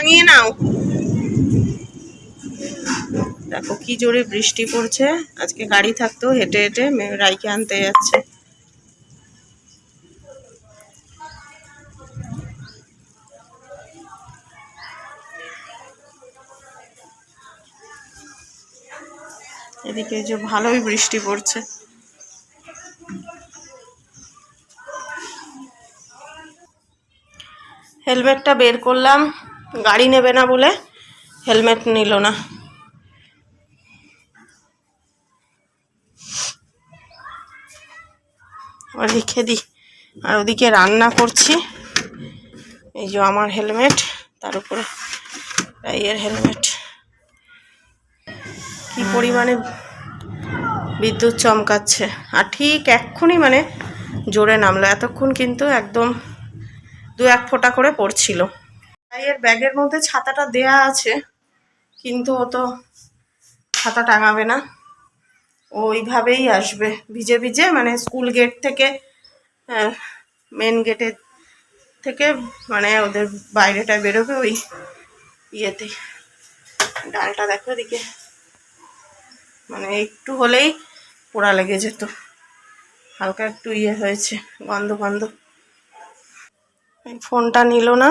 টাঙিয়ে নাও। দেখো কি জোরে বৃষ্টি পড়ছে। আজকে গাড়ি থাকতো হেঁটে হেঁটে রাইকে আনতে যাচ্ছে। এদিকে যে ভালোই বৃষ্টি পড়ছে। হেলমেটটা বের করলাম। গাড়ি নেবে না বলে হেলমেট নিল না। রেখে দিই। আর ওদিকে রান্না করছি। এই যে আমার হেলমেট, তার উপরে রাইয়ের হেলমেট। কি পরিমাণে বিদ্যুৎ চমকাচ্ছে। আর ঠিক এক্ষুনি মানে জোরে নামলো। এতক্ষণ কিন্তু একদম দু এক ফোঁটা করে পড়ছিল। রাইয়ের ব্যাগের মধ্যে ছাতাটা দেয়া আছে, কিন্তু ও তো ছাতা টাঙাবে না। ওইভাবেই আসবে, ভিজে ভিজে মানে স্কুল গেট থেকে মেন গেটে থেকে মানে ওদের বাইরেটা বেরোবে ওই ইয়েতে। ডালটা দেখো এদিকে। মানে একটু হলেই পোড়া লেগে যেত। হালকা একটু ইয়ে হয়েছে, গন্ধ গন্ধ। ফোনটা নিল না।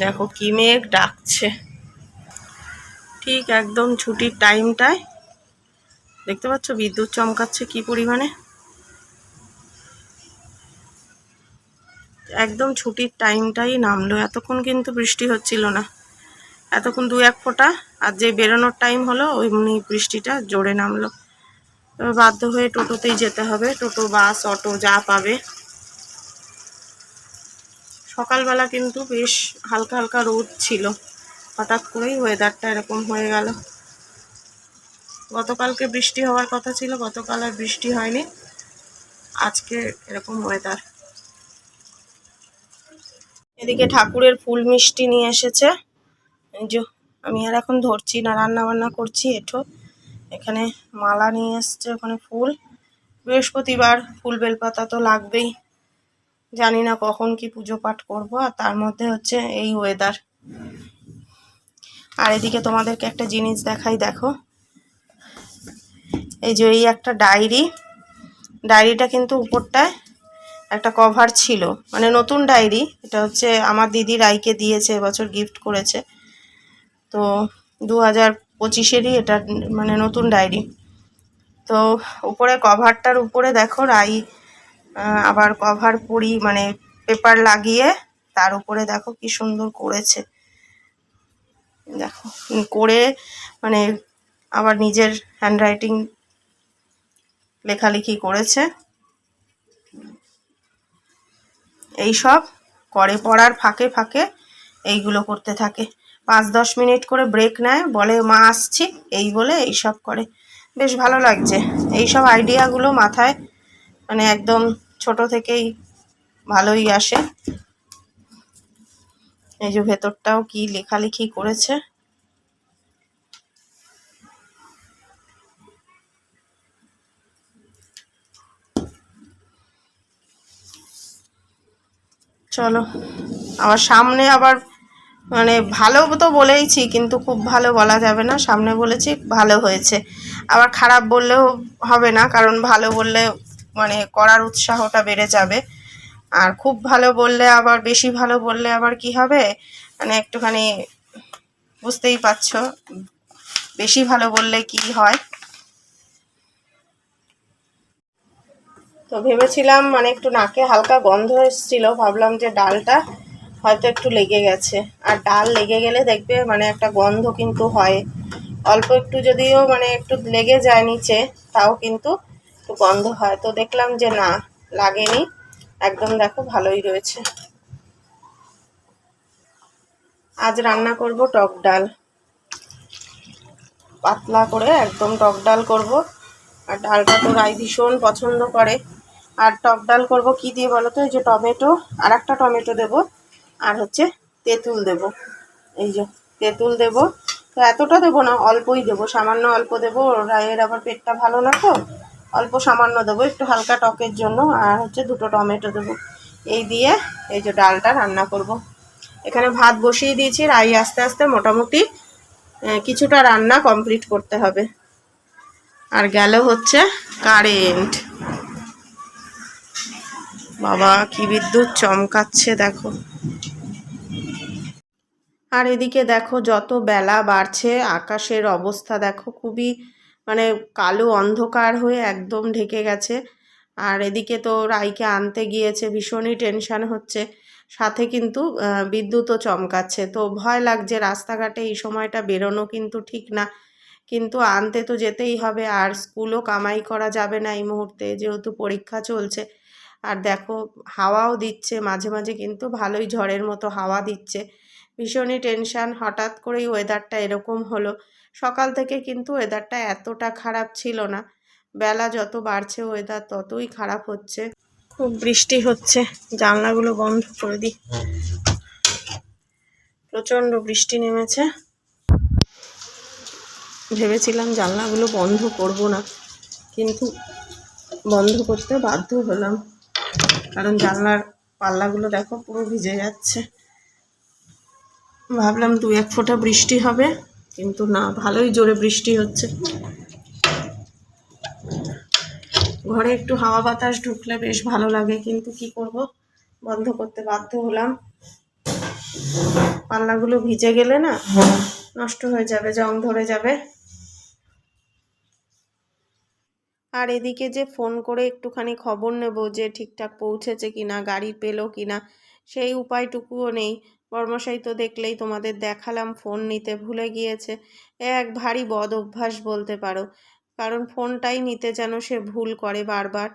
দেখো কি মেঘ ডাকছে। ঠিক একদম ছুটির টাইমটায় দেখতে পাচ্ছ বিদ্যুৎ চমকাচ্ছে কি পরিমাণে? একদম ছুটির টাইমটাই নামলো, এতক্ষণ কিন্তু বৃষ্টি হচ্ছিল না। এতক্ষণ দু এক ফোঁটা, আর যে বেরোনোর টাইম হলো ওইমনি বৃষ্টিটা জোরে নামলো। বাধ্য হয়ে টোটোতেই যেতে হবে। টোটো, বাস, অটো যা পাবে। সকালবেলা কিন্তু বেশ হালকা হালকা রোদ ছিল। হঠাৎ করেই ওয়েদারটা এরকম হয়ে গেল। গতকালকে বৃষ্টি হওয়ার কথা ছিল, গতকাল আর বৃষ্টি হয়নি। আজকে এরকম ওয়েদার এদিকে ঠাকুরের ফুল মিষ্টি নিয়ে এসেছে। যে, আমি আর এখন ধরছি না রান্না বান্না করছি এঠো। এখানে মালা নিয়ে এসছে ওখানে ফুল। বৃহস্পতিবার ফুল বেলপাতা তো লাগবেই। জানি না কখন কি পুজো পাঠ করব, আর তার মধ্যে হচ্ছে এই ওয়েদার আর এদিকে তোমাদেরকে একটা জিনিস দেখাই, দেখো। এই যে এই একটা ডায়েরি। ডায়েরিটা কিন্তু উপরটায় একটা কভার ছিল। মানে নতুন ডায়েরি, এটা হচ্ছে আমার দিদি রাইকে দিয়েছে, এবছর গিফট করেছে। তো দু হাজার পঁচিশেরই এটা মানে নতুন ডায়েরি। তো উপরে কভারটার উপরে দেখো, রাই আবার কভার পরি মানে পেপার লাগিয়ে তার উপরে দেখো কি সুন্দর করেছে। দেখো, করে মানে আবার নিজের হ্যান্ডরাইটিং লেখালেখি করেছে। এই সব করে পড়ার ফাঁকে ফাঁকে এইগুলো করতে থাকে। পাঁচ দশ মিনিট করে ব্রেক নেয়, বলে, মা, আসছি। এই বলে এই সব করে। বেশ ভালো লাগছে। এই সব আইডিয়াগুলো মাথায় মানে একদম ছোট থেকেই ভালোই আসে। এই যে ভেতরটাও কি লেখালেখি করেছে। চলো আবার সামনে আবার মানে ভালো তো বলেইছি, কিন্তু খুব ভালো বলা যাবে না। সামনে বলেছি, ভালো হয়েছে। আবার খারাপ বললেও হবে না, কারণ ভালো বললে মানে করার উৎসাহটা বেড়ে যাবে। আর খুব ভালো বললে আবার, বেশি ভালো বললে আবার কি হবে? মানে একটুখানি বুঝতেই পারছ, বেশি ভালো বললে কি হয়? তো ভেবেছিলাম মানে একটু নাকে হালকা গন্ধ এসেছিল, ভাবলাম যে ডালটা হয়তো একটু লেগে গেছে। আর ডাল লেগে গেলে দেখবে মানে একটা গন্ধ কিন্তু হয়। অল্প একটু যদিও মানে একটু লেগে যায় নিচে, তাও কিন্তু একটু গন্ধ হয়। তো দেখলাম যে না, লাগেনি। একদম দেখো ভালোই রয়েছে। আজ রান্না করব টক ডাল। পাতলা করে একদম টক ডাল করব। আর ডালটা তো রাই ভীষণ পছন্দ করে। আর টক ডাল করব কি দিয়ে বলো তো? এই যে টমেটো আর একটা টমেটো দেব। আর হচ্ছে তেঁতুল দেব। এই যে তেঁতুল দেব। তো এতটা দেবো না, অল্পই দেবো। সামান্য অল্প দেবো। রায়ের আবার পেটটা ভালো না তো? অল্প সামান্য দেবো, একটু হালকা টকের জন্য, আর হচ্ছে দুটো টমেটো দেবো। এই দিয়ে এই যে ডালটা রান্না করব। এখানে ভাত বসিয়ে দিয়েছি, রাই আস্তে আস্তে মোটামুটি কিছুটা রান্না কমপ্লিট করতে হবে। আর গেল হচ্ছে কারেন্ট। বাবা, কি বিদ্যুৎ চমকাচ্ছে, দেখো। আর এদিকে দেখো, যত বেলা বাড়ছে, আকাশের অবস্থা দেখো, খুবই মানে কালো অন্ধকার হয়ে একদম ঢেকে গেছে। আর এদিকে তো রাইকে আনতে গিয়েছে, ভীষণই টেনশান হচ্ছে। সাথে কিন্তু বিদ্যুৎও চমকাচ্ছে। তো ভয় লাগছে, রাস্তাঘাটে এই সময়টা বেরোনো কিন্তু ঠিক না। কিন্তু আনতে তো যেতেই হবে, আর স্কুলও কামাই করা যাবে না এই মুহূর্তে, যেহেতু পরীক্ষা চলছে। আর দেখো, হাওয়াও দিচ্ছে, মাঝে মাঝে কিন্তু ভালোই ঝড়ের মতো হাওয়া দিচ্ছে। ভীষণই টেনশান, হঠাৎ করেই ওয়েদারটা এরকম হলো। সকাল থেকে কিন্তু ওয়েদারটা এতটা খারাপ ছিল না। বেলা যত বাড়ছে ওয়েদার ততই খারাপ হচ্ছে। খুব বৃষ্টি হচ্ছে। জানলাগুলো বন্ধ করে দিই। প্রচণ্ড বৃষ্টি নেমেছে। ভেবেছিলাম জানলাগুলো বন্ধ করব না, কিন্তু বন্ধ করতে বাধ্য হলাম। কারণ জানলার পাল্লাগুলো দেখো পুরো ভিজে যাচ্ছে। ভাবলাম দু এক ফোঁটা বৃষ্টি হবে। কিন্তু না, ভালোই জোরে বৃষ্টি হচ্ছে। ঘরে একটু হাওয়া বাতাস ঢুকলে বেশ ভালো লাগে, কিন্তু কি করব? বন্ধ করতে বাধ্য হলাম। পাল্লাগুলো ভিজে গেলে না, নষ্ট হয়ে যাবে, জং ধরে যাবে। আর এদিকে যে ফোন করে একটুখানি খবর নেব যে ঠিকঠাক পৌঁছেছে কিনা, গাড়ি পেল কিনা, সেই উপায়টুকুও নেই। বর্মশাই তো দেখলেই তোমাদের দেখালাম ফোন নিতে ভুলে গিয়েছে। এ এক ভারী বদ অভ্যাস বলতে পারো। কারণ ফোনটাই নিতে যেন সে ভুল করে বারবার।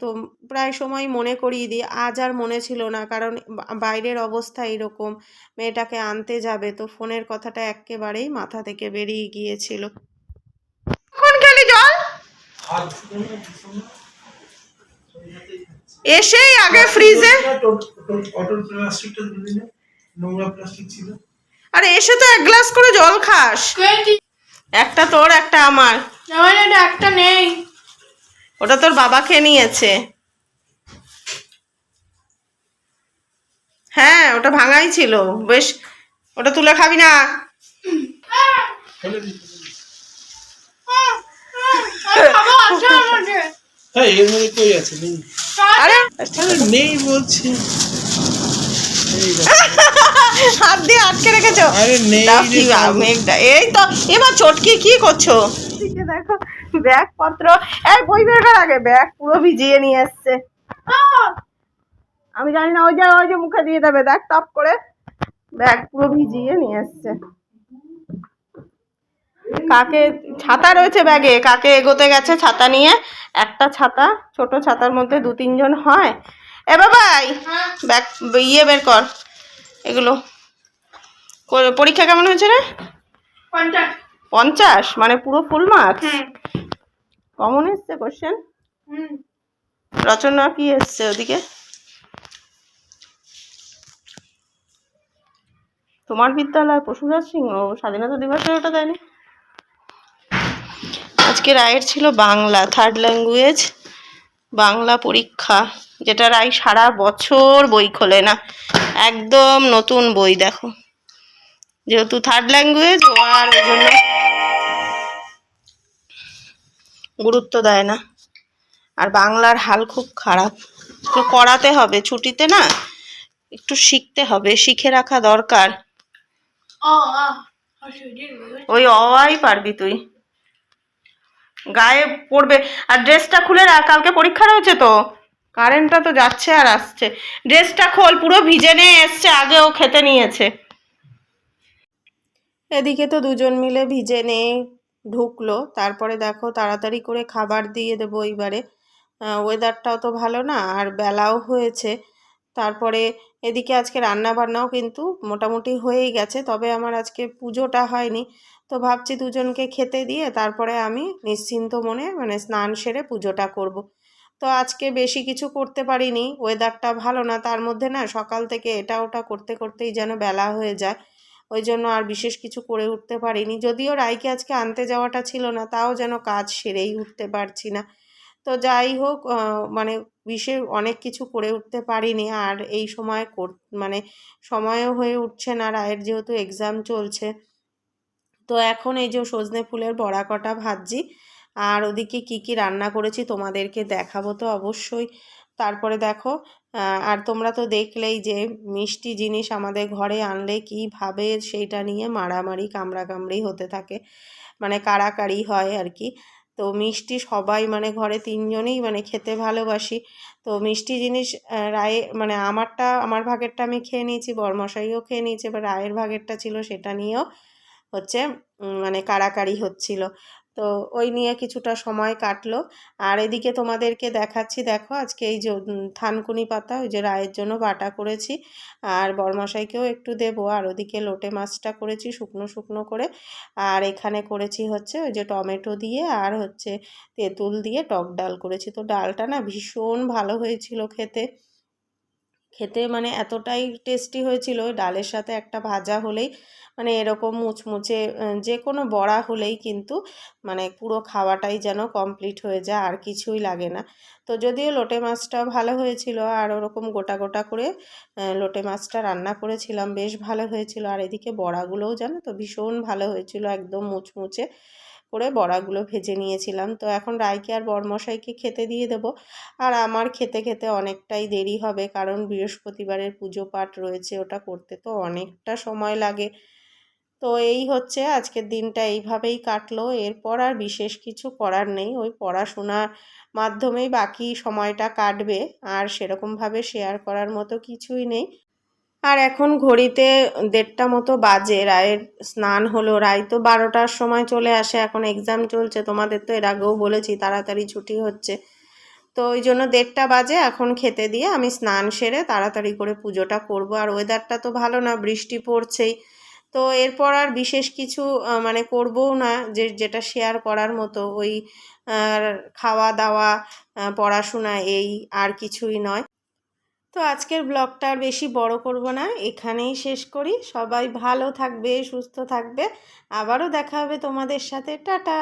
তো প্রায় সময় মনে করিয়ে দিই আজ আর মনে ছিল না কারণ বাইরের অবস্থা এরকম মেয়েটাকে আনতে যাবে তো ফোনের কথাটা একেবারেই মাথা থেকে বেরিয়ে গিয়েছিল। কখন খেলি জল? এসেই আগে ফ্রিজে নোংরা প্লাস্টিক ছিল। আরে এসে তো এক গ্লাস করে জল খাস। একটা তোর একটা আমার। আমার এটা একটা নেই। ওটা তোর বাবা খেয়ে নিয়েছে। হ্যাঁ ওটা ভাঙাই ছিল। বেশ ওটা তুলে খাবি না। আর হ্যাঁ নেই। আরে। নেই বলছি। হাত দিয়ে আটকে রেখেছো। মেঘটা এই তো এবার চটকি কি করছ? দেখো ব্যাগ পত্র এই বই বের কর আগে ব্যাগ পুরো ভিজিয়ে নিয়ে এসছে। আমি জানি না ওই যে ওই যে মুখে দিয়ে দেবে দেখ টপ করে। ব্যাগ পুরো ভিজিয়ে নিয়ে এসছে। কাকে ছাতা রয়েছে ব্যাগে কাকে এগোতে গেছে ছাতা নিয়ে? একটা ছাতা ছোট ছাতার মধ্যে দু তিনজন হয়। এ বাবাই ব্যাগ ইয়ে বের কর। এগুলো। পরীক্ষা কেমন হয়েছে রে? পঞ্চাশ। মানে পুরো ফুল মার্কস হ্যাঁ। কমন এসছে কোশ্চেন রচনা কি এসছে ওদিকে? তোমার বিদ্যালয় পশুরাজ সিংহ স্বাধীনতা দিবসে ওটা দেয়নি? আজকে রায়ের ছিল বাংলা থার্ড ল্যাঙ্গুয়েজ বাংলা পরীক্ষা। যেটা রায় সারা বছর বই খোলে না। একদম নতুন বই দেখো। যেহেতু থার্ড ল্যাঙ্গুয়েজ ও আর ওই জন্য গুরুত্ব দেয় না। আর বাংলার হাল খুব খারাপ। তো করাতে হবে ছুটিতে না একটু শিখতে হবে শিখে রাখা দরকার। ওই অওয়াই পারবি তুই। গায়ে পড়বে। আর ড্রেসটা খুলে রাখ কালকে পরীক্ষা রয়েছে তো। কারেন্টটা তো যাচ্ছে আর আসছে। ড্রেসটা খোল, পুরো ভিজে নিয়ে এসছে, আগে ও খেতে নিয়েছে। এদিকে তো দুজন মিলে ভিজে নিয়ে ঢুকলো। তারপরে দেখো তাড়াতাড়ি করে খাবার দিয়ে দেবো এইবারে। ওয়েদারটাও তো ভালো না, আর বেলাও হয়েছে। তারপরে এদিকে আজকে রান্না বান্নাও কিন্তু মোটামুটি হয়েই গেছে, তবে আমার আজকে পুজোটা হয়নি। তো ভাবছি দুজনকে খেতে দিয়ে তারপরে আমি নিশ্চিন্ত মনে মানে স্নান সেরে পুজোটা করব। তো আজকে বেশি কিছু করতে পারিনি। ওয়েদারটা ভালো না, তার মধ্যে না সকাল থেকে এটা ওটা করতে করতেই যেন বেলা হয়ে যায়। ওই জন্য আর বিশেষ কিছু করে উঠতে পারিনি। যদিও রাইকে আজকে আনতে যাওয়াটা ছিল না, তাও যেন কাজ সেরেই উঠতে পারছি না। তো যাই হোক মানে বিশেষ অনেক কিছু করে উঠতে পারিনি। আর এই সময় কর মানে সময়ও হয়ে উঠছে না, রায়ের যেহেতু এক্সাম চলছে। তো এখন এই যে সজনে ফুলের বড়া কটা ভাজছি আর ওদিকে কি কি রান্না করেছি তোমাদেরকে দেখাবো তো অবশ্যই। তারপরে দেখো আর তোমরা তো দেখলেই যে মিষ্টি জিনিস আমাদের ঘরে আনলে কীভাবে সেইটা নিয়ে মারামারি, কামড়াকামড়ি হতে থাকে মানে কাড়াকাড়ি হয় আর কি। তো মিষ্টি সবাই মানে ঘরে তিনজনেই মানে খেতে ভালোবাসি। তো মিষ্টি জিনিস রায়ে মানে আমারটা, আমার ভাগেরটা আমি খেয়ে নিয়েছি, বরমশাইও খেয়ে নিয়েছে, এবার রায়ের ভাগেরটা ছিল সেটা নিয়েও হচ্ছে মানে কাড়াকাড়ি হচ্ছিল। তো ওই নিয়ে কিছুটা সময় কাটলো। আর এদিকে তোমাদেরকে দেখাচ্ছি, দেখো আজকে এই যে থানকুনি পাতা, ওই যে রায়ের জন্য বাটা করেছি। আর বরমশাইকেও একটু দেবো, আর ওদিকে লোটে মাছটা করেছি শুকনো শুকনো করে। আর এখানে করেছি হচ্ছে ওই যে টমেটো দিয়ে, আর হচ্ছে তেঁতুল দিয়ে টক ডাল করেছি। তো ডালটা না ভীষণ ভালো হয়েছিল খেতে। খেতে মানে এতটাই টেস্টি হয়েছিল, ডালের সাথে একটা ভাজা হলেই মানে এরকম মুচমুচে যে কোনো বড়া হলেই কিন্তু মানে পুরো খাওয়াটাই যেন কমপ্লিট হয়ে যায়, আর কিছুই লাগে না। তো যদিও লোটে মাছটা ভালো হয়েছিল, আর ওরকম গোটা গোটা করে লোটে মাছটা রান্না করেছিলাম, বেশ ভালো হয়েছিল। আর এদিকে বড়াগুলোও জানো তো ভীষণ ভালো হয়েছিল, একদম মুচমুচে। করে বড়াগুলো ভেজে নিয়েছিলাম। তো এখন রায়কে আর বরমশাইকে খেতে দিয়ে দেবো। আর আমার খেতে খেতে অনেকটাই দেরি হবে কারণ বৃহস্পতিবারের পুজো পাঠ রয়েছে, ওটা করতে তো অনেকটা সময় লাগে। তো এই হচ্ছে, আজকের দিনটা এইভাবেই কাটলো। এরপর আর বিশেষ কিছু করার নেই। ওই পড়াশোনার মাধ্যমেই বাকি সময়টা কাটবে। আর সেরকমভাবে শেয়ার করার মতো কিছুই নেই। আর এখন ঘড়িতে দেড়টা মতো বাজে, রায়ের স্নান হলো, রায় তো বারোটার সময় চলে আসে, এখন এক্সাম চলছে, তোমাদের তো এর আগেও বলেছি, তাড়াতাড়ি ছুটি হচ্ছে। তো ওই জন্য দেড়টা বাজে, এখন খেতে দিয়ে আমি স্নান সেরে তাড়াতাড়ি করে পুজোটা করব। আর ওয়েদারটা তো ভালো না, বৃষ্টি পড়ছেই। তো এরপর আর বিশেষ কিছু মানে করবও না, যে, যেটা শেয়ার করার মতো, ওই খাওয়া দাওয়া পড়াশোনা, এই আর কিছুই নয়। তো আজকের ব্লগটা আর বেশি বড় করব না, এখানেই শেষ করি। সবাই ভালো থাকবে, সুস্থ থাকবে। আবারও দেখা হবে তোমাদের সাথে। টাটা!